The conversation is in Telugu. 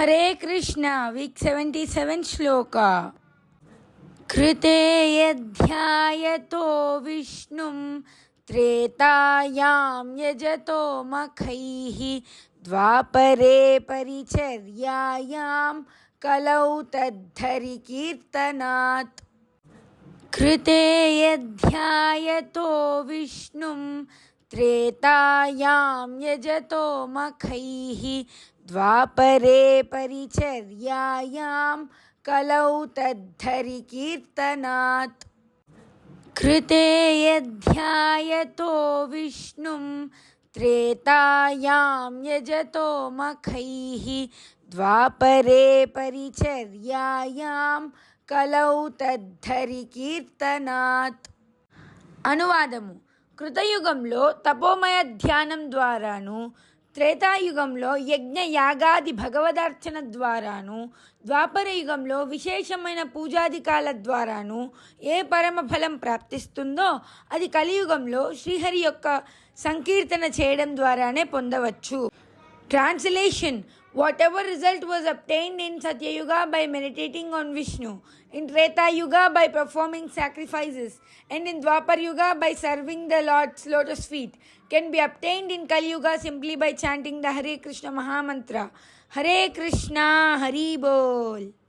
Hare Krishna week seventy seven श्लोक। कृते यध्यायतो विष्णुं, त्रेतायां यजतो मखैः, द्वापरे परिचर्यायां कलौ तद्धरि कीर्तनात् कृते यध्यायतो विष्णुं, त्रेतायां यजतो मखैः द्वापरे परिचर्यायां कलौ तद्धरि कीर्तनात् कृते यध्यायतो विष्णुं त्रेतायां यजतो मखैः द्वापरे परिचर्यायां కలౌ తద్ధరి కీర్తనాత్ అనువాదము కృతయుగంలో తపోమయ ధ్యానం ద్వారాను త్రేతాయుగంలో యజ్ఞ యాగాది భగవదార్చన ద్వారాను ద్వాపర యుగంలో విశేషమైన పూజాధికాల ద్వారాను ఏ పరమ ఫలం ప్రాప్తిస్తుందో అది కలియుగంలో శ్రీహరి యొక్క సంకీర్తన చేయడం ద్వారానే పొందవచ్చు. Translation Whatever result was obtained in Satya Yuga by meditating on Vishnu, in Treta Yuga by performing sacrifices, and in Dwapar Yuga by serving the Lord's lotus feet, can be obtained in Kali Yuga simply by chanting the Hare Krishna Mahamantra. Hare Krishna, Hari Bol.